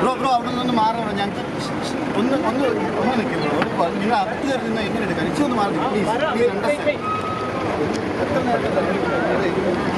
Bro bro അവിടെ നിന്ന് മാറണം ഞങ്ങൾക്ക് ഒന്ന് ഒന്ന് ഒന്ന് നിൽക്കുന്നു നിങ്ങൾ അകത്ത് കയറുന്ന എങ്ങനെ എടുക്കാം ഇച്ചൊന്ന് മാറി പ്ലീസ് പ്ലീസ് എത്ര നേരത്തെ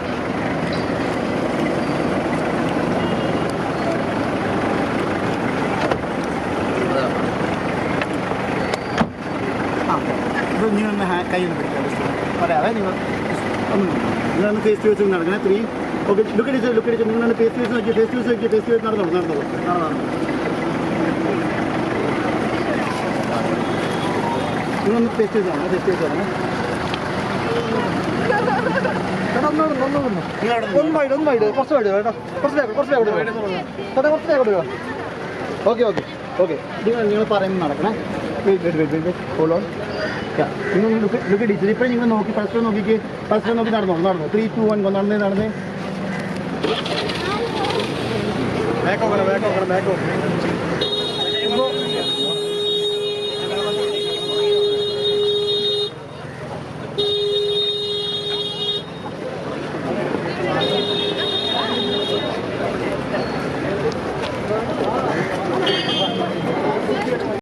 ഇത് നിങ്ങളൊന്ന് ഹാ കൈ ഒന്ന് പിടിക്കാം പറയാതെ നിങ്ങൾ നിങ്ങളൊന്ന് ഫേസ് ടു ഫേസ് നടക്കണേ. ത്രീ ഓക്കെ ലുക്ക് ലുക്ക് അടിച്ച്. നിങ്ങളൊന്ന് ഫേസ് ടു നോക്കി ഫേസ് ടു നോക്കി ഫേസ് ടു ഫേസ് നടന്നോളൂ നിങ്ങളൊന്ന് face to face face to face കുറച്ച് കുറച്ച് ഓക്കെ ഓക്കെ ഓക്കെ നിങ്ങൾ നിങ്ങൾ പറയുന്നത് നടക്കണേ. Wait wait wait wait on നിങ്ങൾ അടിച്ചത് ഇപ്പോഴും നിങ്ങൾ നോക്കി പരസ്പരം നോക്കിക്ക് പരസ്പരം നോക്കി നടന്നോ നടന്നു. ത്രീ ടു വൺ നടന്നേ നടന്നേ. Back back back